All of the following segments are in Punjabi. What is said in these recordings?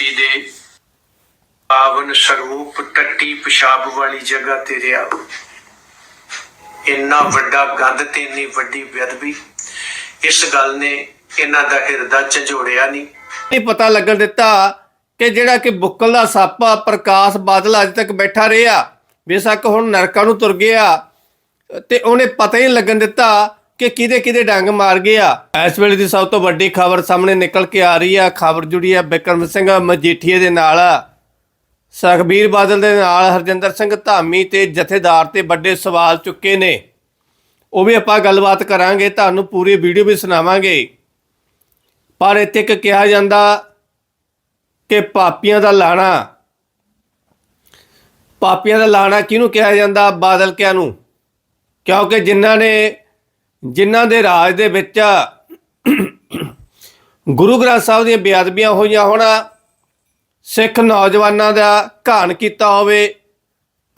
ਮਿੱਟੀ ਦੇ ਪਾਵਨ ਸਰੂਪ ਟੱਟੀ ਪਿਸ਼ਾਬ ਵਾਲੀ ਜਗ੍ਹਾ ਤੇ ਰਿਹਾ। ਇੰਨਾ ਵੱਡਾ ਗੰਦ ਤੇ ਇੰਨੀ ਵੱਡੀ ਬੇਅਦਬੀ, ਇਸ ਗੱਲ ਨੇ ਇਹਨਾਂ ਦਾ ਹਿਰਦਾ ਝੰਜੋੜਿਆ ਨਹੀਂ। ਨਹੀਂ ਪਤਾ ਲੱਗਣ ਦਿੱਤਾ ਕਿ ਜਿਹੜਾ ਕਿ ਬੁੱਕਲ ਦਾ ਸੱਪ ਪ੍ਰਕਾਸ਼ ਬਾਦਲ ਅੱਜ ਤੱਕ ਬੈਠਾ ਰਿਹਾ, ਬੇਸ਼ੱਕ ਹੁਣ ਨਰਕਾਂ ਨੂੰ ਤੁਰ ਗਿਆ, ਤੇ ਉਹਨੇ ਪਤਾ ਹੀ ਲੱਗਣ ਦਿੱਤਾ ਕਿ ਕਿਹਦੇ ਕਿਹਦੇ ਡੰਗ ਮਾਰ ਗਏ ਆ? ਇਸ ਵੇਲੇ ਦੀ ਸਭ ਤੋਂ ਵੱਡੀ ਖਬਰ ਸਾਹਮਣੇ ਨਿਕਲ ਕੇ ਆ ਰਹੀ ਆ। ਖਬਰ ਜੁੜੀ ਆ ਬਿਕਰਮ ਸਿੰਘ ਮਜੀਠੀਏ ਦੇ ਨਾਲ। ਸੁਖਬੀਰ ਬਾਦਲ ਦੇ ਨਾਲ ਹਰਜਿੰਦਰ ਸਿੰਘ ਧਾਮੀ ਤੇ ਜਥੇਦਾਰ ਤੇ ਵੱਡੇ ਸਵਾਲ ਚੁੱਕੇ ਨੇ। ਉਹ ਵੀ ਆਪਾਂ ਗੱਲਬਾਤ ਕਰਾਂਗੇ, ਤੁਹਾਨੂੰ ਪੂਰੀ ਵੀਡੀਓ ਵੀ ਸੁਣਾਵਾਂਗੇ। ਪਰ ਇੱਥੇ ਇੱਕ ਕਿਹਾ ਜਾਂਦਾ ਕਿ ਪਾਪੀਆਂ ਦਾ ਲਾਣਾ। ਪਾਪੀਆਂ ਦਾ ਲਾਣਾ ਕਿਹਨੂੰ ਕਿਹਾ ਜਾਂਦਾ ਬਾਦਲ ਕਿਆ ਨੂੰ? ਕਿਉਂਕਿ ਜਿਨ੍ਹਾਂ ਨੇ ਜਿਨ੍ਹਾਂ ਦੇ ਰਾਜ ਦੇ ਵਿੱਚ ਗੁਰੂ ਗ੍ਰੰਥ ਸਾਹਿਬ ਦੀਆਂ ਬੇਅਦਬੀਆਂ ਹੋਈਆਂ ਹੋਣਾ, ਸਿੱਖ ਨੌਜਵਾਨਾਂ ਦਾ ਘਾਣ ਕੀਤਾ ਹੋਵੇ,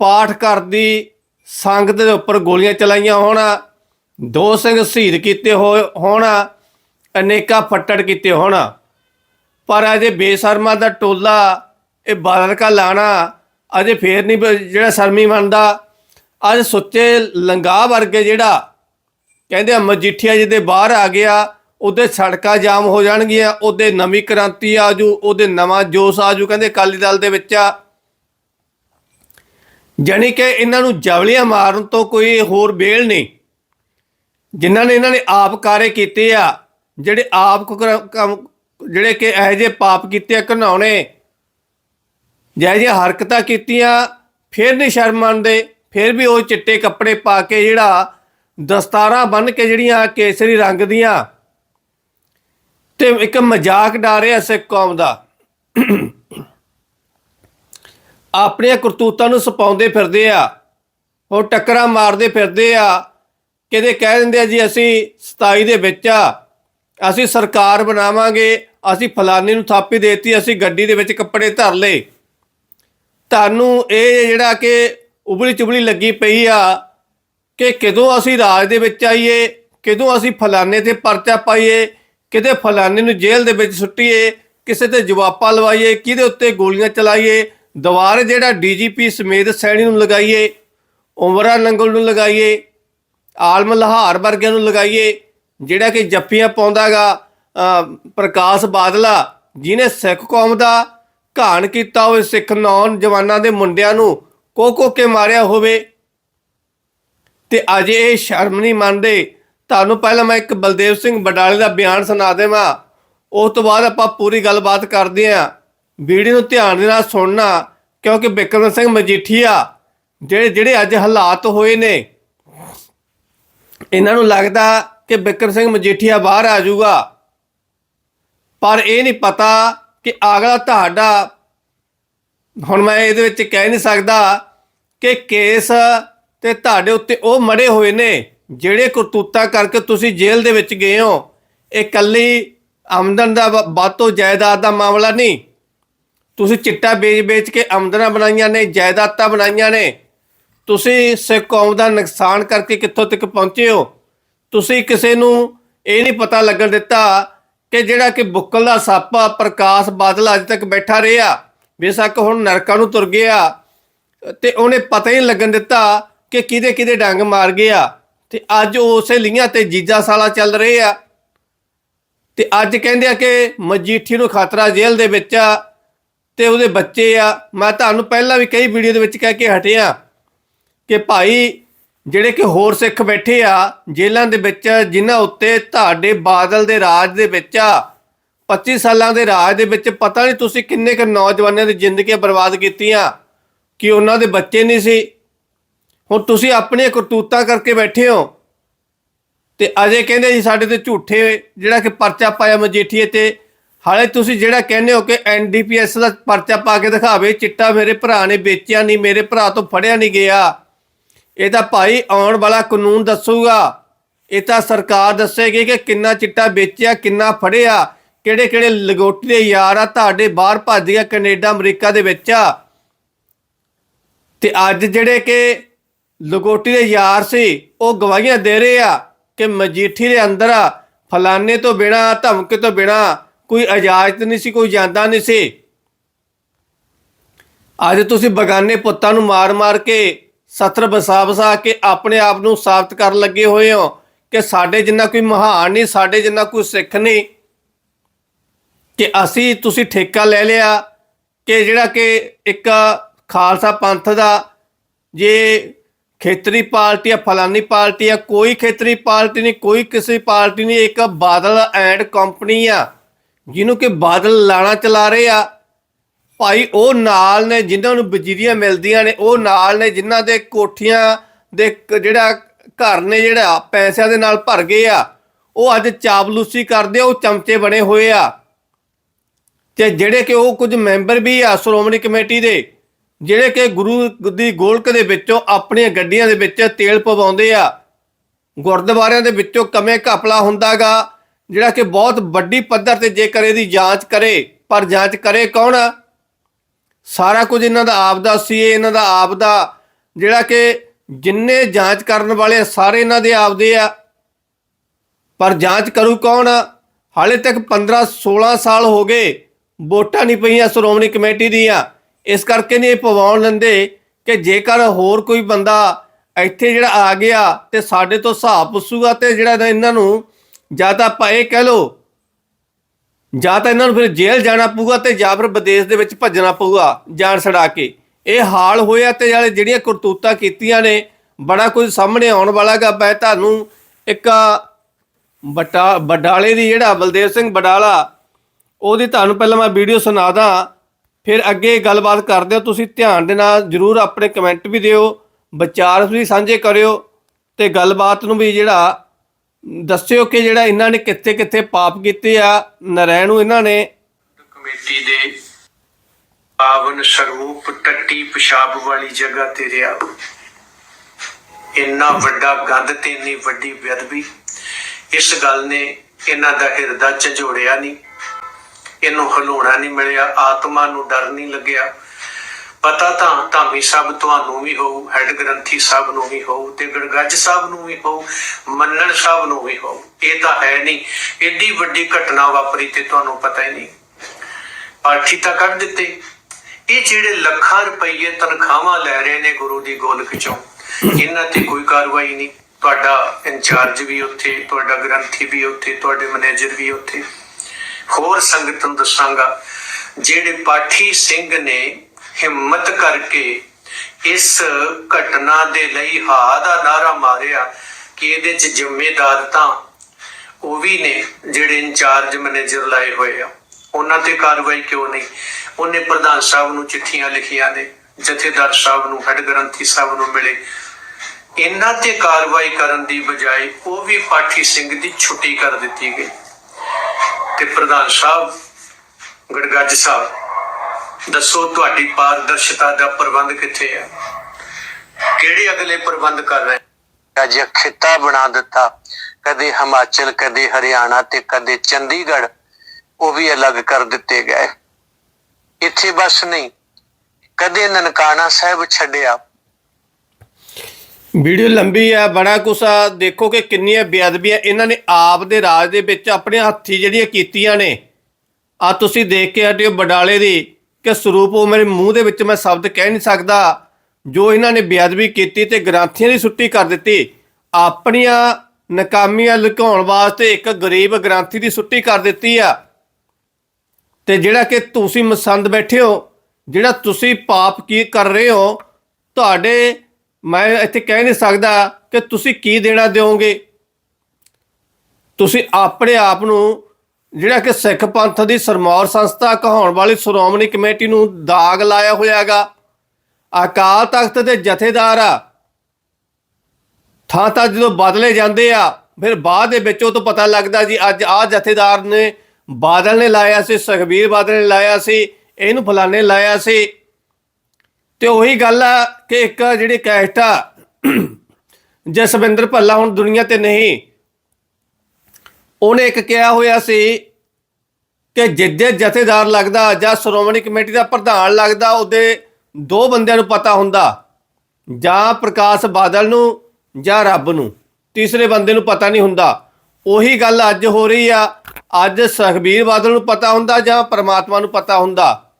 ਪਾਠ ਕਰਦੀ ਸੰਗਤ ਦੇ ਉੱਪਰ ਗੋਲੀਆਂ ਚਲਾਈਆਂ ਹੋਣਾ, ਦੋ ਸਿੰਘ ਸ਼ਹੀਦ ਕੀਤੇ ਹੋਏ ਹੋਣਾ, ਅਨੇਕਾਂ ਫੱਟੜ ਕੀਤੇ ਹੋਣਾ। ਪਰ ਅਜੇ ਬੇਸ਼ਰਮਾ ਦਾ ਟੋਲਾ, ਇਹ ਬਾਦਲ ਕਾ ਲਾਣਾ ਅਜੇ ਫੇਰ ਨਹੀਂ, ਜਿਹੜਾ ਸ਼ਰਮੀ ਬਣਦਾ ਅੱਜ ਸੁੱਚੇ ਲੰਗਾ ਵਰਗੇ ਜਿਹੜਾ ਕਹਿੰਦੇ ਆ ਮਜੀਠੀਆ ਜਿਹਦੇ ਬਾਹਰ ਆ ਗਿਆ, ਉਹਦੇ ਸੜਕਾਂ ਜਾਮ ਹੋ ਜਾਣਗੀਆਂ, ਉਹਦੇ ਨਵੀਂ ਕ੍ਰਾਂਤੀ ਆਜੂ ਉਹਦੇ ਨਵਾਂ ਜੋਸ਼ ਆਜੂ ਕਹਿੰਦੇ ਅਕਾਲੀ ਦਲ ਦੇ ਵਿੱਚ ਆ। ਜਾਣੀ ਕਿ ਇਹਨਾਂ ਨੂੰ ਜਵਲੀਆਂ ਮਾਰਨ ਤੋਂ ਕੋਈ ਹੋਰ ਬੇਲ ਨਹੀਂ। ਜਿਨ੍ਹਾਂ ਨੇ ਇਹਨਾਂ ਨੇ ਆਪ ਕਾਰੇ ਕੀਤੇ ਆ, ਜਿਹੜੇ ਆਪ ਜਿਹੜੇ ਕਿ ਇਹੋ ਜਿਹੇ ਪਾਪ ਕੀਤੇ ਆ ਘਨਾਉਣੇ ਜਿਹੋ ਜਿਹੀਆਂ ਹਰਕਤਾਂ ਕੀਤੀਆਂ, ਫਿਰ ਨਹੀਂ ਸ਼ਰਮ ਮੰਨਦੇ ਫਿਰ ਵੀ ਉਹ ਚਿੱਟੇ ਕੱਪੜੇ ਪਾ ਕੇ ਜਿਹੜਾ ਦਸਤਾਰਾਂ ਬੰਨ ਕੇ ਜਿਹੜੀਆਂ ਕੇਸਰੀ ਰੰਗ ਦੀਆਂ ਤੇ ਇੱਕ ਮਜ਼ਾਕ ਡਾਰਿਆ ਸਿੱਖ ਕੌਮ ਦਾ। ਆਪਣੀਆਂ ਕਰਤੂਤਾਂ ਨੂੰ ਸਪਾਉਂਦੇ ਫਿਰਦੇ ਆ ਉਹ ਟੱਕਰਾਂ ਮਾਰਦੇ ਫਿਰਦੇ ਆ, ਕਿਤੇ ਕਹਿ ਦਿੰਦੇ ਆ ਜੀ ਅਸੀਂ 27 ਦੇ ਵਿੱਚ ਆ, ਅਸੀਂ ਸਰਕਾਰ ਬਣਾਵਾਂਗੇ, ਅਸੀਂ ਫਲਾਨੀ ਨੂੰ ਥਾਪੀ ਦੇਤੀ, ਅਸੀਂ ਗੱਡੀ ਦੇ ਵਿੱਚ ਕੱਪੜੇ ਧਰ ਲਏ। ਤੁਹਾਨੂੰ ਇਹ ਜਿਹੜਾ ਕਿ ਉਬਲੀ ਚੁਬਲੀ ਲੱਗੀ ਪਈ ਆ ਕਿ ਕਿਦੋਂ ਅਸੀਂ ਰਾਜ ਦੇ ਵਿੱਚ ਆਈਏ, ਕਿਦੋਂ ਅਸੀਂ ਫਲਾਨੇ ਤੇ ਪਰਚਾ ਪਾਈਏ, ਕਿਤੇ ਫਲਾਨੇ ਨੂੰ ਜੇਲ੍ਹ ਦੇ ਵਿੱਚ ਸੁੱਟੀਏ, ਕਿਸੇ ਤੇ ਜਵਾਪਾ ਲਵਾਈਏ, ਕਿਹਦੇ ਉੱਤੇ ਗੋਲੀਆਂ ਚਲਾਈਏ ਦੁਬਾਰੇ ਜਿਹੜਾ ਡੀਜੀਪੀ ਸਮੇਤ ਸੈਣੀ ਨੂੰ ਲਗਾਈਏ, ਉਮਰਾ ਨੰਗਲ ਨੂੰ ਲਗਾਈਏ, ਆਲਮ ਲਹਾਰ ਵਰਗਿਆਂ ਨੂੰ ਲਗਾਈਏ, ਜਿਹੜਾ ਕਿ ਜੱਫੀਆਂ ਪਾਉਂਦਾਗਾ ਪ੍ਰਕਾਸ਼ ਬਾਦਲਾ ਜਿਨੇ ਸਿੱਖ ਕੌਮ ਦਾ ਘਾਣ ਕੀਤਾ ਹੋਵੇ, ਸਿੱਖ ਨੌਜਵਾਨਾਂ ਦੇ ਮੁੰਡਿਆਂ ਨੂੰ ਕੋ ਕੋ ਕੇ ਮਾਰਿਆ ਹੋਵੇ ਤੇ ਅਜੇ ਇਹ ਸ਼ਰਮ ਨਹੀਂ ਮੰਨਦੇ। ਤੁਹਾਨੂੰ ਪਹਿਲਾਂ ਮੈਂ ਇੱਕ ਬਲਦੇਵ ਸਿੰਘ ਬਡਾਲੇ ਦਾ ਬਿਆਨ ਸੁਣਾ ਦੇਵਾਂ। ਉਸ ਤੋਂ ਬਾਅਦ ਆਪਾਂ ਪੂਰੀ ਗੱਲਬਾਤ ਕਰਦੇ ਆਂ। ਵੀਡੀਓ ਨੂੰ ਧਿਆਨ ਦੇ ਨਾਲ ਸੁਣਨਾ, ਕਿਉਂਕਿ ਬਿਕਰਮ ਸਿੰਘ ਮਜੀਠੀਆ, ਜਿਹੜੇ ਜਿਹੜੇ ਅੱਜ ਹਾਲਾਤ ਹੋਏ ਨੇ, ਇਹਨਾਂ ਨੂੰ ਲੱਗਦਾ ਕਿ ਬਿਕਰਮ ਸਿੰਘ ਮਜੀਠੀਆ ਬਾਹਰ ਆ ਜਾਊਗਾ। ਪਰ ਇਹ ਨਹੀਂ ਪਤਾ ਕਿ ਅਗਲਾ ਤੁਹਾਡਾ, ਹੁਣ ਮੈਂ ਇਹਦੇ ਵਿੱਚ ਕਹਿ ਨਹੀਂ ਸਕਦਾ ਕਿ ਕੇਸ ਤੇ ਤੁਹਾਡੇ ਉੱਤੇ ਉਹ ਮੜੇ ਹੋਏ ਨੇ, ਜਿਹੜੇ ਕਰਤੂਤਾ ਕਰਕੇ ਤੁਸੀਂ ਜੇਲ੍ਹ ਦੇ ਵਿੱਚ ਗਏ ਹੋ। ਇਹ ਕੱਲੀ ਆਮਦਨ ਦਾ ਵ- ਵੱਧ ਤੋਂ ਜਾਇਦਾਦ ਦਾ ਮਾਮਲਾ ਨਹੀਂ। ਤੁਸੀਂ ਚਿੱਟਾ ਵੇਚ-ਵੇਚ ਕੇ ਆਮਦਨਾਂ ਬਣਾਈਆਂ ਨੇ, ਜਾਇਦਾਦਾਂ ਬਣਾਈਆਂ ਨੇ। ਤੁਸੀਂ ਸਿੱਖ ਕੌਮ ਦਾ ਨੁਕਸਾਨ ਕਰਕੇ ਕਿੱਥੋਂ ਤੱਕ ਪਹੁੰਚੇ ਹੋ? ਤੁਸੀਂ ਕਿਸੇ ਨੂੰ ਇਹ ਨਹੀਂ ਪਤਾ ਲੱਗਣ ਦਿੱਤਾ ਕਿ ਜਿਹੜਾ ਕਿ ਬੁੱਕਲ ਦਾ ਸੱਪ ਪ੍ਰਕਾਸ਼ ਬਾਦਲ ਅੱਜ ਤੱਕ ਬੈਠਾ ਰਿਹਾ। ਬੇਸ਼ੱਕ ਹੁਣ ਨਰਕਾਂ ਨੂੰ ਤੁਰ ਗਿਆ। ਤੇ ਉਹਨੇ ਪਤਾ ਹੀ ਨਹੀਂ ਲੱਗਣ ਦਿੱਤਾ ਕਿ ਕਿਹਦੇ ਕਿਹਦੇ ਡੰਗ ਮਾਰ ਗਏ ਆ ਤੇ ਅੱਜ ਉਸੇ ਲੀਆਂ ਤੇ ਜੀਜਾ ਸਾਲਾ ਚੱਲ ਰਹੇ ਆ। ਤੇ ਅੱਜ ਕਹਿੰਦੇ ਆ ਕਿ ਮਜੀਠੀ ਨੂੰ ਖਤਰਾ ਜੇਲ੍ਹ ਦੇ ਵਿੱਚ ਆ ਤੇ ਉਹਦੇ ਬੱਚੇ ਆ। ਮੈਂ ਤੁਹਾਨੂੰ ਪਹਿਲਾਂ ਵੀ ਕਈ ਵੀਡੀਓ ਦੇ ਵਿੱਚ ਕਹਿ ਕੇ ਹਟਿਆ ਕਿ ਭਾਈ ਜਿਹੜੇ ਕਿ ਹੋਰ ਸਿੱਖ ਬੈਠੇ ਆ ਜੇਲ੍ਹਾਂ ਦੇ ਵਿੱਚ, ਜਿਨ੍ਹਾਂ ਉੱਤੇ ਤੁਹਾਡੇ ਬਾਦਲ ਦੇ ਰਾਜ ਦੇ ਵਿੱਚ ਆ 25 ਸਾਲਾਂ ਦੇ ਰਾਜ ਦੇ ਵਿੱਚ ਪਤਾ ਨਹੀਂ ਤੁਸੀਂ ਕਿੰਨੇ ਕੁ ਨੌਜਵਾਨਾਂ ਦੀ ਜ਼ਿੰਦਗੀਆਂ ਬਰਬਾਦ ਕੀਤੀਆਂ, ਕਿ ਉਹਨਾਂ ਦੇ ਬੱਚੇ ਨਹੀਂ ਸੀ। ਹੁਣ ਤੁਸੀਂ ਆਪਣੀਆਂ ਕਰਤੂਤਾਂ ਕਰਕੇ ਬੈਠੇ ਹੋ ਤੇ ਅਜੇ ਕਹਿੰਦੇ ਜੀ ਸਾਡੇ ਤੇ ਝੂਠੇ ਜਿਹੜਾ ਕਿ ਪਰਚਾ ਪਾਇਆ ਮਜੀਠੀਏ ਤੇ, ਹਾਲੇ ਤੁਸੀਂ ਜਿਹੜਾ ਕਹਿੰਦੇ ਹੋ ਕਿ ਐਨਡੀਪੀਐਸ ਦਾ ਪਰਚਾ ਪਾ ਕੇ ਦਿਖਾਵੇ, ਚਿੱਟਾ ਮੇਰੇ ਭਰਾ ਨੇ ਵੇਚਿਆ ਨਹੀਂ, ਮੇਰੇ ਭਰਾ ਤੋਂ ਫੜਿਆ ਨਹੀਂ ਗਿਆ। ਇਹ ਤਾਂ ਭਾਈ ਆਉਣ ਵਾਲਾ ਕਾਨੂੰਨ ਦੱਸੂਗਾ। ਇਹ ਤਾਂ ਸਰਕਾਰ ਦੱਸੇਗੀ ਕਿ ਕਿੰਨਾ ਚਿੱਟਾ ਵੇਚਿਆ, ਕਿੰਨਾ ਫੜਿਆ ਕਿਹੜੇ ਕਿਹੜੇ ਲਗੋਟੀ ਦੇ ਯਾਰ ਆ, ਤੁਹਾਡੇ ਬਾਹਰ ਭੱਜ ਗਿਆ ਕੈਨੇਡਾ, ਅਮਰੀਕਾ ਦੇ ਵਿੱਚ ਆ। ਤੇ ਅੱਜ ਜਿਹੜੇ ਕਿ ਲਗੋਟੀ ਦੇ ਯਾਰ ਸੀ, ਉਹ ਗਵਾਹੀਆਂ ਦੇ ਰਹੇ ਆ ਕਿ ਮਜੀਠੀ ਦੇ ਅੰਦਰ ਫਲਾਨੇ ਤੋਂ ਬਿਨਾ, ਧਮਕੇ ਤੋਂ ਬਿਨਾ ਕੋਈ ਇਜਾਜ਼ਤ ਨਹੀਂ ਸੀ, ਕੋਈ ਜਾਂਦਾ ਨਹੀਂ ਸੀ। ਅੱਜ ਤੁਸੀਂ ਬਗਾਨੇ ਪੁੱਤਾਂ ਨੂੰ ਮਾਰ-ਮਾਰ ਕੇ ਸਤਰ ਵਸਾ-ਵਸਾ ਕੇ ਆਪਣੇ ਆਪ ਨੂੰ ਸਾਬਤ ਕਰਨ ਲੱਗੇ ਹੋਏ ਹੋ ਕਿ ਸਾਡੇ ਜਿੰਨਾ ਕੋਈ ਮਹਾਨ ਨਹੀਂ, ਸਾਡੇ ਜਿੰਨਾ ਕੋਈ ਸਿੱਖ ਨਹੀਂ, ਕਿ ਅਸੀਂ ਤੁਸੀਂ ਠੇਕਾ ਲੈ ਲਿਆ ਕਿ ਜਿਹੜਾ ਕਿ ਇੱਕ ਖਾਲਸਾ ਪੰਥ ਦਾ ਜੇ ਖੇਤਰੀ ਪਾਰਟੀ ਆ, ਫਲਾਨੀ ਪਾਰਟੀ ਆ, ਕੋਈ ਖੇਤਰੀ ਪਾਰਟੀ ਨਹੀਂ, ਕੋਈ ਕਿਸੇ ਪਾਰਟੀ ਨਹੀਂ, ਇੱਕ ਬਾਦਲ ਐਂਡ ਕੰਪਨੀ ਆ, ਜਿਹਨੂੰ ਕਿ ਬਾਦਲ ਲਾਣਾ ਚਲਾ ਰਹੇ ਆ। ਭਾਈ, ਉਹ ਨਾਲ ਨੇ, ਜਿਨ੍ਹਾਂ ਨੂੰ ਵਜ਼ੀਰੀਆਂ ਮਿਲਦੀਆਂ ਨੇ, ਉਹ ਨਾਲ ਨੇ, ਜਿਨ੍ਹਾਂ ਦੇ ਕੋਠੀਆਂ ਦੇ ਜਿਹੜਾ ਘਰ ਨੇ, ਜਿਹੜਾ ਪੈਸਿਆਂ ਦੇ ਨਾਲ ਭਰ ਗਏ ਆ, ਉਹ ਅੱਜ ਚਾਪਲੂਸੀ ਕਰਦੇ ਆ, ਉਹ ਚਮਚੇ ਬਣੇ ਹੋਏ ਆ। ਤੇ ਜਿਹੜੇ ਕਿ ਉਹ ਕੁਝ ਮੈਂਬਰ ਵੀ ਆ, ਸ਼੍ਰੋਮਣੀ ਕਮੇਟੀ ਦੇ ਜਿਹੜੇ ਕਿ ਗੁਰੂ ਦੀ ਗੋਲਕ ਦੇ ਵਿੱਚੋਂ ਆਪਣੀਆਂ ਗੱਡੀਆਂ ਦੇ ਵਿੱਚ ਤੇਲ ਪਵਾਉਂਦੇ ਆ ਗੁਰਦੁਆਰਿਆਂ ਦੇ ਵਿੱਚੋਂ ਕਮੇ ਘਪਲਾ ਹੁੰਦਾਗਾ ਜਿਹੜਾ ਕਿ ਬਹੁਤ ਵੱਡੀ ਪੱਧਰ ਤੇ ਜੇਕਰ ਇਹਦੀ ਜਾਂਚ ਕਰੇ ਪਰ ਜਾਂਚ ਕਰੇ ਕੌਣ? ਸਾਰਾ ਕੁਝ ਇਹਨਾਂ ਦਾ ਆਪ ਦਾ ਸੀ ਇਹਨਾਂ ਦਾ ਆਪ ਦਾ ਜਿਹੜਾ ਕਿ ਜਿੰਨੇ ਜਾਂਚ ਕਰਨ ਵਾਲੇ ਆ, ਸਾਰੇ ਇਹਨਾਂ ਦੇ ਆਪਦੇ ਆ। ਪਰ ਜਾਂਚ ਕਰੂ ਕੌਣ? ਹਾਲੇ ਤੱਕ 15 16 ਸਾਲ ਹੋ ਗਏ ਵੋਟਾਂ ਨਹੀਂ ਪਈਆਂ ਸ਼੍ਰੋਮਣੀ ਕਮੇਟੀ ਦੀਆਂ। ਇਸ ਕਰਕੇ ਨਹੀਂ ਇਹ ਪਵਾਉਣ ਲੈਂਦੇ ਕਿ ਜੇਕਰ ਹੋਰ ਕੋਈ ਬੰਦਾ ਇੱਥੇ ਜਿਹੜਾ ਆ ਗਿਆ ਤੇ ਸਾਡੇ ਤੋਂ ਹਿਸਾਬ ਪੁੱਛੂਗਾ ਤੇ ਜਿਹੜਾ ਇਹਨਾਂ ਨੂੰ ਜਾਂ ਤਾਂ ਆਪਾਂ ਇਹ ਕਹਿ ਲੋ ਜਾਂ ਤਾਂ ਇਹਨਾਂ ਨੂੰ ਫਿਰ ਜੇਲ੍ਹ ਜਾਣਾ ਪਊਗਾ ਤੇ ਜਾਂ ਫਿਰ ਵਿਦੇਸ਼ ਦੇ ਵਿੱਚ ਭੱਜਣਾ ਪਊਗਾ ਜਾਨ ਛੜਾ ਕੇ। ਇਹ ਹਾਲ ਹੋਇਆ ਤੇ ਜਿਹੜੇ ਜਿਹੜੀਆਂ ਕਰਤੂਤਾਂ ਕੀਤੀਆਂ ਨੇ, ਬੜਾ ਕੁਝ ਸਾਹਮਣੇ ਆਉਣ ਵਾਲਾਗਾ ਮੈਂ ਤੁਹਾਨੂੰ ਇੱਕ ਬਟਾ ਬਡਾਲੇ ਦੀ ਜਿਹੜਾ ਬਲਦੇਵ ਸਿੰਘ ਬਡਾਲਾ, ਉਹਦੀ ਤੁਹਾਨੂੰ ਪਹਿਲਾਂ ਮੈਂ ਵੀਡੀਓ ਸੁਣਾਦਾ। ਫਿਰ ਅੱਗੇ ਗੱਲਬਾਤ ਕਰਦੇ ਹੋ। ਤੁਸੀਂ ਧਿਆਨ ਦੇ ਨਾਲ ਜਰੂਰ ਆਪਣੇ ਕਮੈਂਟ ਵੀ ਦਿਓ, ਵਿਚਾਰ ਵੀ ਸਾਂਝੇ ਕਰਿਓ ਤੇ ਗੱਲਬਾਤ ਨੂੰ ਵੀ ਜਿਹੜਾ ਦੱਸਿਓ ਕਿ ਜਿਹੜਾ ਇਹਨਾਂ ਨੇ ਕਿੱਥੇ ਕਿੱਥੇ ਪਾਪ ਕੀਤੇ ਆ, ਨਰੈਣ ਨੂੰ ਇਹਨਾਂ ਨੇ। ਕਮੇਟੀ ਦੇ ਪਾਵਨ ਸਰੂਪ ਟੱਟੀ ਪਿਸ਼ਾਬ ਵਾਲੀ ਜਗ੍ਹਾ ਤੇ ਰਿਹਾ। ਇੰਨਾ ਵੱਡਾ ਗੰਦ ਤੇ ਇੰਨੀ ਵੱਡੀ ਬੇਅਦਬੀ। ਇਸ ਗੱਲ ਨੇ ਇਹਨਾਂ ਦਾ ਹਿਰਦਾ ਝੰਜੋੜਿਆ ਨਹੀਂ। ਇਹਨੂੰ ਹਲੂਣਾ ਨਹੀਂ ਮਿਲਿਆ, ਆਤਮਾ ਨੂੰ ਡਰ ਨਹੀਂ ਲੱਗਿਆ। ਪਤਾ ਤਾਂ ਧਾਮੀ ਸਾਹਿਬ ਤੁਹਾਨੂੰ ਵੀ ਹੋਊ, ਹੈਡ ਗ੍ਰੰਥੀ ਸਾਹਿਬ ਨੂੰ ਵੀ ਹੋਊ ਤੇ ਗੜਗੱਜ ਸਾਹਿਬ ਨੂੰ ਵੀ ਹੋਊ, ਮੰਨਣ ਸਾਹਿਬ ਨੂੰ ਵੀ ਹੋਊ। ਇਹ ਤਾਂ ਹੈ ਨਹੀਂ। ਏਡੀ ਵੱਡੀ ਘਟਨਾ ਵਾਪਰੀ ਤੇ ਤੁਹਾਨੂੰ ਪਤਾ ਹੀ ਨਹੀਂ। ਪਾਠੀ ਤਾਂ ਕੱਢ ਦਿੱਤੇ। ਇਹ ਜਿਹੜੇ ਲੱਖਾਂ ਰੁਪਏ ਤਨਖਾਹਾਂ ਲੈ ਰਹੇ ਨੇ ਗੁਰੂ ਦੀ ਗੋਲਕ ਚੋਂ, ਇਹਨਾਂ ਤੇ ਕੋਈ ਕਾਰਵਾਈ ਨਹੀਂ। ਤੁਹਾਡਾ ਇੰਚਾਰਜ ਵੀ ਉੱਥੇ, ਤੁਹਾਡਾ ਗ੍ਰੰਥੀ ਵੀ ਉੱਥੇ, ਤੁਹਾਡੇ ਮੈਨੇਜਰ ਵੀ ਉੱਥੇ। ਹੋਰ ਸੰਗਤ ਨੂੰ ਦੱਸਾਂਗਾ, ਜਿਹੜੇ ਪਾਠੀ ਸਿੰਘ ਨੇ ਹਿੰਮਤ ਕਰਕੇ ਇਸ ਘਟਨਾ ਦੇ ਲਈ ਹਾ ਦਾ ਨਾਰਾ ਮਾਰਿਆ ਕਿ ਇਹਦੇ ਚ ਜ਼ਿੰਮੇਦਾਰ ਤਾਂ ਉਹ ਵੀ ਨੇ ਜਿਹੜੇ ਇੰਚਾਰਜ ਮੈਨੇਜਰ ਲਾਏ ਹੋਏ ਆ। ਉਹਨਾਂ ਤੇ ਕਾਰਵਾਈ ਕਿਉਂ ਨਹੀਂ? ਉਹਨੇ ਪ੍ਰਧਾਨ ਸਾਹਿਬ ਨੂੰ ਚਿੱਠੀਆਂ ਲਿਖੀਆਂ ਨੇ, ਜਥੇਦਾਰ ਸਾਹਿਬ ਨੂੰ, ਹੈੱਡ ਗ੍ਰੰਥੀ ਸਾਹਿਬ ਨੂੰ ਮਿਲੇ। ਇਹਨਾਂ ਤੇ ਕਾਰਵਾਈ ਕਰਨ ਦੀ ਬਜਾਏ ਉਹ ਵੀ ਪਾਠੀ ਸਿੰਘ ਦੀ ਛੁੱਟੀ ਕਰ ਦਿੱਤੀ ਗਈ। ਤੇ ਪ੍ਰਧਾਨ ਸਾਹਿਬ, ਗੜਗੱਜ ਸਾਹਿਬ, ਦੱਸੋ ਤੁਹਾਡੀ ਪਾਰਦਰਸ਼ਤਾ ਦਾ ਪ੍ਰਬੰਧ ਕਿੱਥੇ ਹੈ ਕਿਹੜੇ ਅਗਲੇ ਪ੍ਰਬੰਧ ਕਰ ਰਹੇ? ਅੱਜ ਖਿੱਤਾ ਬਣਾ ਦਿੱਤਾ। ਕਦੇ ਹਿਮਾਚਲ, ਕਦੇ ਹਰਿਆਣਾ ਤੇ ਕਦੇ ਚੰਡੀਗੜ੍ਹ, ਉਹ ਵੀ ਅਲੱਗ ਕਰ ਦਿੱਤੇ ਗਏ। ਇੱਥੇ ਬਸ ਨਹੀਂ, ਕਦੇ ਨਨਕਾਣਾ ਸਾਹਿਬ ਛੱਡਿਆ। ਵੀਡੀਓ ਲੰਬੀ ਆ ਬੜਾ ਕੁਛ ਆ। ਦੇਖੋ ਕਿ ਕਿੰਨੀਆਂ ਬੇਅਦਬੀਆਂ ਇਹਨਾਂ ਨੇ ਆਪ ਦੇ ਰਾਜ ਦੇ ਵਿੱਚ ਆਪਣੇ ਹੱਥੀ ਜਿਹੜੀਆਂ ਕੀਤੀਆਂ ਨੇ। ਆ ਤੁਸੀਂ ਦੇਖ ਕੇ ਹਟਿਓ ਬਡਾਲੇ ਦੀ ਕਿ ਸਰੂਪ ਉਹ ਮੇਰੇ ਮੂੰਹ ਦੇ ਵਿੱਚ ਮੈਂ ਸ਼ਬਦ ਕਹਿ ਨਹੀਂ ਸਕਦਾ। ਜੋ ਇਹਨਾਂ ਨੇ ਬੇਅਦਬੀ ਕੀਤੀ ਤੇ ਗ੍ਰੰਥੀਆਂ ਦੀ ਛੁੱਟੀ ਕਰ ਦਿੱਤੀ, ਆਪਣੀਆਂ ਨਕਾਮੀਆਂ ਲੁਕਾਉਣ ਵਾਸਤੇ ਇੱਕ ਗਰੀਬ ਗ੍ਰੰਥੀ ਦੀ ਛੁੱਟੀ ਕਰ ਦਿੱਤੀ ਆ। ਤੇ ਜਿਹੜਾ ਕਿ ਤੁਸੀਂ ਮਸੰਦ ਬੈਠੇ ਹੋ, ਜਿਹੜਾ ਤੁਸੀਂ ਪਾਪ ਕੀ ਕਰ ਰਹੇ ਹੋ, ਤੁਹਾਡੇ ਮੈਂ ਇੱਥੇ ਕਹਿ ਨਹੀਂ ਸਕਦਾ ਕਿ ਤੁਸੀਂ ਕੀ ਦੇਣਾ ਦਿਓਗੇ। ਤੁਸੀਂ ਆਪਣੇ ਆਪ ਨੂੰ ਜਿਹੜਾ ਕਿ ਸਿੱਖ ਪੰਥ ਦੀ ਸਰਮੌਰ ਸੰਸਥਾ ਕਹਾਉਣ ਵਾਲੀ ਸ਼੍ਰੋਮਣੀ ਕਮੇਟੀ ਨੂੰ ਦਾਗ ਲਾਇਆ ਹੋਇਆਗਾ। ਅਕਾਲ ਤਖਤ ਦੇ ਜਥੇਦਾਰ ਆ। ਥਾਂ ਤਾਂ ਜਦੋਂ ਬਦਲੇ ਜਾਂਦੇ ਆ, ਫਿਰ ਬਾਅਦ ਦੇ ਵਿੱਚ ਉਹ ਤੋਂ ਪਤਾ ਲੱਗਦਾ ਜੀ ਅੱਜ ਆਹ ਜਥੇਦਾਰ ਨੇ ਬਾਦਲ ਨੇ ਲਾਇਆ ਸੀ, ਸੁਖਬੀਰ ਬਾਦਲ ਨੇ ਲਾਇਆ ਸੀ, ਇਹਨੂੰ ਫਲਾਣੇ ਲਾਇਆ ਸੀ। ਤੇ ਉਹੀ ਗੱਲ ਆ ਕਿ ਇੱਕ ਜਿਹੜੀ ਕੈਸਟ ਆ ਜਸਵਿੰਦਰ ਭੱਲਾ ਹੁਣ ਦੁਨੀਆ ਤੇ ਨਹੀਂ, ਉਹਨੇ ਇੱਕ ਕਿਹਾ ਹੋਇਆ ਸੀ ਕਿ ਜਿੱਦੇ ਜਥੇਦਾਰ ਲੱਗਦਾ ਜਾਂ ਸ਼੍ਰੋਮਣੀ ਕਮੇਟੀ ਦਾ ਪ੍ਰਧਾਨ ਲੱਗਦਾ, ਉਹਦੇ ਦੋ ਬੰਦਿਆਂ ਨੂੰ ਪਤਾ ਹੁੰਦਾ, ਜਾਂ ਪ੍ਰਕਾਸ਼ ਬਾਦਲ ਨੂੰ ਜਾਂ ਰੱਬ ਨੂੰ, ਤੀਸਰੇ ਬੰਦੇ ਨੂੰ ਪਤਾ ਨਹੀਂ ਹੁੰਦਾ। ਉਹੀ ਗੱਲ ਅੱਜ ਹੋ ਰਹੀ ਆ, ਅੱਜ ਸੁਖਬੀਰ ਬਾਦਲ ਨੂੰ ਪਤਾ ਹੁੰਦਾ ਜਾਂ ਪਰਮਾਤਮਾ ਨੂੰ ਪਤਾ ਹੁੰਦਾ।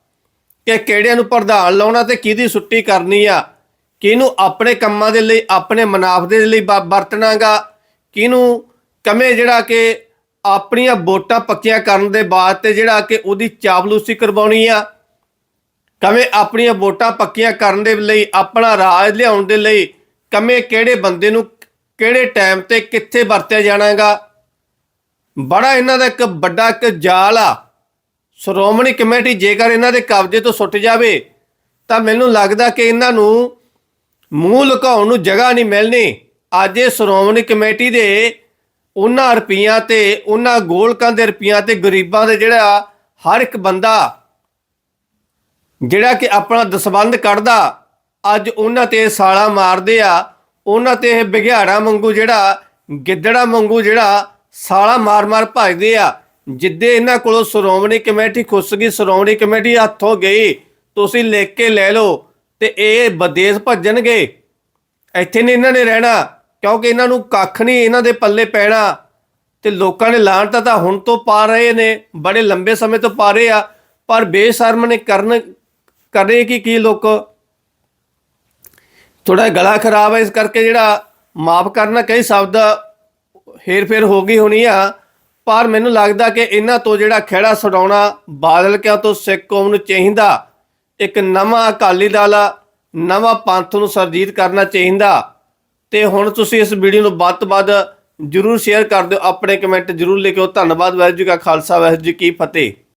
ਕਿ ਕਿਹੜਿਆਂ ਨੂੰ ਪ੍ਰਧਾਨ ਲਾਉਣਾ ਤੇ ਕਿਹਦੀ ਛੁੱਟੀ ਕਰਨੀ ਆ? ਕਿਹਨੂੰ ਆਪਣੇ ਕੰਮਾਂ ਦੇ ਲਈ, ਆਪਣੇ ਮੁਨਾਫੇ ਦੇ ਲਈ ਬ- ਵਰਤਣਾਗਾ? ਕਿਹਨੂੰ ਕਮੇ ਜਿਹੜਾ ਕਿ ਆਪਣੀਆਂ ਵੋਟਾਂ ਪੱਕੀਆਂ ਕਰਨ ਦੇ ਬਾਅਦ ਤੇ ਜਿਹੜਾ ਕਿ ਉਹਦੀ ਚਾਪਲੂਸੀ ਕਰਵਾਉਣੀ ਆ? ਕਮੇ ਆਪਣੀਆਂ ਵੋਟਾਂ ਪੱਕੀਆਂ ਕਰਨ ਦੇ ਲਈ, ਆਪਣਾ ਰਾਜ ਲਿਆਉਣ ਦੇ ਲਈ ਕਮੇ ਕਿਹੜੇ ਬੰਦੇ ਨੂੰ ਕਿਹੜੇ ਟਾਈਮ ਤੇ ਕਿੱਥੇ ਵਰਤਿਆ ਜਾਣਾਗਾ? ਬੜਾ ਇਹਨਾਂ ਦਾ ਇੱਕ ਵੱਡਾ ਇੱਕ ਜਾਲ ਆ। ਸ਼੍ਰੋਮਣੀ ਕਮੇਟੀ ਜੇਕਰ ਇਹਨਾਂ ਦੇ ਕਬਜ਼ੇ ਤੋਂ ਸੁੱਟ ਜਾਵੇ, ਤਾਂ ਮੈਨੂੰ ਲੱਗਦਾ ਕਿ ਇਹਨਾਂ ਨੂੰ ਮੂੰਹ ਲੁਕਾਉਣ ਨੂੰ ਜਗ੍ਹਾ ਨਹੀਂ ਮਿਲਣੀ। ਅੱਜ ਇਹ ਸ਼੍ਰੋਮਣੀ ਕਮੇਟੀ ਦੇ ਉਹਨਾਂ ਰੁਪਈਆਂ ਤੇ, ਉਹਨਾਂ ਗੋਲਕਾਂ ਦੇ ਰੁਪਈਆਂ ਤੇ, ਗਰੀਬਾਂ ਦੇ ਜਿਹੜਾ ਹਰ ਇੱਕ ਬੰਦਾ, ਜਿਹੜਾ ਕਿ ਆਪਣਾ ਦਸਬੰਦ ਕੱਢਦਾ, ਅੱਜ ਉਹਨਾਂ ਤੇ ਸਾਲਾ ਮਾਰਦੇ ਆ, ਉਹਨਾਂ ਤੇ ਇਹ ਬਿਘਿਆੜਾ ਵਾਂਗੂ ਜਿਹੜਾ, ਗਿੱਦੜਾ ਵਾਂਗੂ ਜਿਹੜਾ ਸਾਲਾ ਮਾਰ-ਮਾਰ ਭਜਦੇ ਆ। ਜਿੱਦੇ ਇਹਨਾਂ ਕੋਲੋਂ ਸ਼੍ਰੋਮਣੀ ਕਮੇਟੀ ਖੁੱਸ ਗਈ, ਸ਼੍ਰੋਮਣੀ ਕਮੇਟੀ ਹੱਥੋਂ ਗਈ, ਤੁਸੀਂ ਲਿਖ ਕੇ ਲੈ ਲਓ ਤੇ ਇਹ ਵਿਦੇਸ਼ ਭੱਜਣਗੇ। ਇੱਥੇ ਨਹੀਂ ਇਹਨਾਂ ਨੇ ਰਹਿਣਾ, ਕਿਉਂਕਿ ਇਹਨਾਂ ਨੂੰ ਕੱਖ ਨਹੀਂ ਇਹਨਾਂ ਦੇ ਪੱਲੇ ਪੈਣਾ। ਤੇ ਲੋਕਾਂ ਨੇ ਲਾਹਣਤਾ ਤਾਂ ਹੁਣ ਤੋਂ ਪਾ ਰਹੇ ਨੇ, ਬੜੇ ਲੰਬੇ ਸਮੇਂ ਤੋਂ ਪਾ ਰਹੇ ਆ, ਪਰ ਬੇਸ਼ਰਮ ਨੇ ਕਰਨ ਕਰੇ ਕਿ, ਕੀ ਲੋਕ? ਥੋੜਾ ਗਲਾ ਖਰਾਬ ਹੈ ਇਸ ਕਰਕੇ ਜਿਹੜਾ ਮਾਫ ਕਰਨਾ ਕਈ ਸ਼ਬਦ ਹੇਰ ਫੇਰ ਹੋ ਗਈ ਹੋਣੀ ਆ। ਪਰ ਮੈਨੂੰ ਲੱਗਦਾ ਕਿ ਇਹਨਾਂ ਤੋਂ ਜਿਹੜਾ ਖੇੜਾ ਛਡਾਉਣਾ ਬਾਦਲ ਕਿਆ ਤੋਂ ਸਿੱਖ ਕੌਮ ਨੂੰ ਚਾਹੀਦਾ, ਇੱਕ ਨਵਾਂ ਅਕਾਲੀ ਦਲ, ਨਵਾਂ ਪੰਥ ਨੂੰ ਸਰਜੀਤ ਕਰਨਾ ਚਾਹੀਦਾ। ਤੇ ਹੁਣ ਤੁਸੀਂ ਇਸ ਵੀਡੀਓ ਨੂੰ ਵੱਧ ਤੋਂ ਵੱਧ ਜਰੂਰ ਸ਼ੇਅਰ ਕਰ ਦਿਓ। ਆਪਣੇ ਕਮੈਂਟ ਜਰੂਰ ਲਿਖਿਓ। ਧੰਨਵਾਦ, ਵਾਹਿਗੁਰੂ ਜੀ ਕਾ ਖਾਲਸਾ, ਵਾਹਿਗੁਰੂ ਜੀ ਕੀ ਫਤਿਹ।